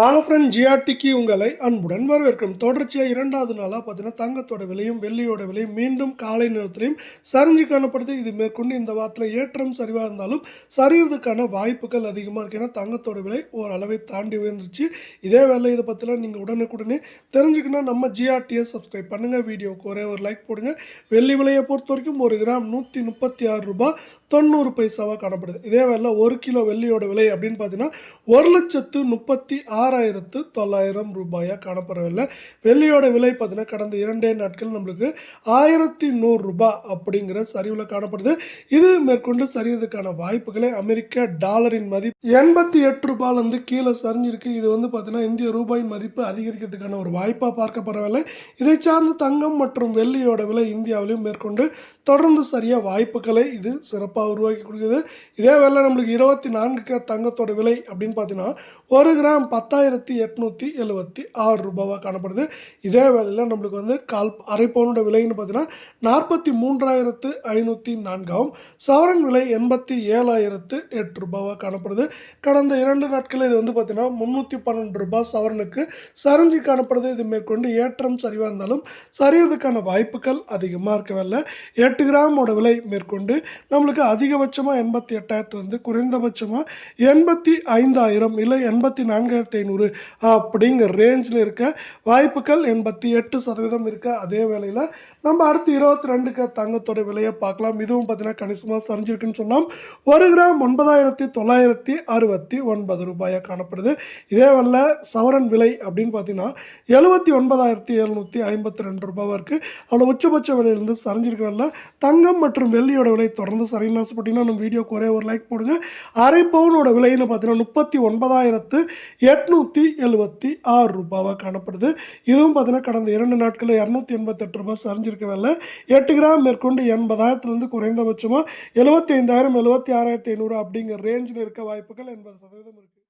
Friend ஜிஆர்டிக்கு உங்களை அன்புடன் வரவேற்கிறோம். தொடர்ச்சியாக இரண்டாவது நாளாக பார்த்தீங்கன்னா தங்கத்தோட விலையும் வெள்ளியோட விலையும் மீண்டும் காலை நேரத்திலையும் சரிஞ்சு காணப்படுது. இது மேற்கொண்டு இந்த வாரத்தில் ஏற்றம் சரிவாக இருந்தாலும் சரியறதுக்கான வாய்ப்புகள் அதிகமாக இருக்குது ஏன்னா தங்கத்தோட விலை ஓரளவை தாண்டி உயர்ந்துருச்சு. இதே வேலை இதை பற்றிலாம் நீங்கள் உடனுக்குடனே தெரிஞ்சுக்கணும் நம்ம ஜிஆர்டியை சப்ஸ்கிரைப் பண்ணுங்கள் வீடியோக்கு ஒரே ஒரு லைக் போடுங்க. வெள்ளி விலையை பொறுத்த வரைக்கும் ஒரு கிராம் நூற்றி முப்பத்தி ஆறு ரூபாய் தொண்ணூறு பைசாவாக காணப்படுது. இதே வேலை ஒரு கிலோ வெள்ளியோட விலை அப்படின்னு பார்த்தீங்கன்னா ஒரு லட்சத்து முப்பத்தி ஆறு ஆறாயிரத்து தொள்ளாயிரம் ரூபாயாக காணப்படவில்லை. வெள்ளியோட விலை பார்த்தீங்கன்னா கடந்த இரண்டே நாட்கள் நம்மளுக்கு ஆயிரத்தி நூறு ரூபாய் அப்படிங்கிற சரிவில் காணப்படுது. இது மேற்கொண்டு சரியறதுக்கான வாய்ப்புகளே அமெரிக்க டாலரின் மதிப்பு எண்பத்தி எட்டு ரூபாயிலேருந்து கீழே சரிஞ்சிருக்கு. இது வந்து பார்த்தீங்கன்னா இந்திய ரூபாய் மதிப்பு அதிகரிக்கிறதுக்கான ஒரு வாய்ப்பாக பார்க்கப்படவில்லை. இதை சார்ந்து தங்கம் மற்றும் வெள்ளியோட விலை இந்தியாவிலும் மேற்கொண்டு தொடர்ந்து சரியாக வாய்ப்புகளை இது சிறப்பாக உருவாக்கி கொடுக்குது. இதே வேலை நம்மளுக்கு இருபத்தி நான்கு தங்கத்தோட விலை அப்படின்னு பார்த்தீங்கன்னா ஒரு கிராம் பத்தாயிரத்தி எட்நூற்றி எழுபத்தி ஆறு ரூபாவாக காணப்படுது. இதே வேலையில் நம்மளுக்கு வந்து கால் அரை பவுனோட விலைன்னு பார்த்தீங்கன்னா நாற்பத்தி மூன்றாயிரத்து ஐநூற்றி நான்காவும் சவரன் விலை எண்பத்தி ஏழாயிரத்து எட்டு ரூபாவாக காணப்படுது. கடந்த இரண்டு நாட்களில் இது வந்து பார்த்தீங்கன்னா முந்நூற்றி பன்னெண்டு ரூபாய் சவரனுக்கு சரிஞ்சு காணப்படுது. இது மேற்கொண்டு ஏற்றம் சரிவாக இருந்தாலும் சரியறதுக்கான வாய்ப்புகள் அதிகமாக இருக்கவில்லை எட்டு கிராமோட விலை மேற்கொண்டு நம்மளுக்கு அதிகபட்சமாக எண்பத்தி எட்டாயிரத்துலேருந்து குறைந்தபட்சமாக எண்பத்தி ஐந்தாயிரம் இல்லை எண்பத்தி நான்காயிரத்தி ஐநூறு அப்படிங்கிற ரேஞ்சில் இருக்க வாய்ப்புகள் எண்பத்தி எட்டு சதவீதம் இருக்க அதே வேளையில் நம்ம அடுத்து இருபத்தி ரெண்டுக்கு தங்கத்தோட விலையை பார்க்கலாம். இதுவும் பார்த்தீங்கன்னா கணிசமாக சரிஞ்சிருக்குன்னு சொன்னோம் ஒரு கிராம் ஒன்பதாயிரத்தி தொள்ளாயிரத்தி அறுபத்தி ஒன்பது ரூபாயாக காணப்படுது. இதே வேலை சவரன் விலை அப்படின்னு பார்த்தீங்கன்னா எழுபத்தி ஒன்பதாயிரத்தி எழுநூற்றி ஐம்பத்தி ரெண்டு ரூபாவாக இருக்குது அவ்வளோ உச்சபட்ச விலையிலேருந்து சரிஞ்சிருக்கவில்ல தங்கம் மற்றும் வெள்ளியோட விலை தொடர்ந்து சரின்னு ஆசைப்பட்டீங்கன்னா நம்ம வீடியோக்கு ஒரே ஒரு லைக் போடுங்க. அரை பவுனோட விலைன்னு பார்த்தீங்கன்னா முப்பத்தி ஒன்பதாயிரத்து எட்நூற்றி எழுபத்தி ஆறு ரூபாவாக காணப்படுது. இதுவும் பார்த்தீங்கன்னா கடந்த இரண்டு நாட்களில் இரநூத்தி எண்பத்தெட்டு ரூபாய் சரிஞ்சிருக்கவில்லை எட்டு கிராம் மேற்கொண்டு எண்பதாயிரத்துலேருந்து குறைந்தபட்சமாக எழுபத்தி ஐந்தாயிரம் எழுபத்தி ஆறாயிரத்தி ஐநூறு அப்படிங்கிற ரேஞ்சில் இருக்க வாய்ப்புகள் எண்பது சதவீதம் இருக்குது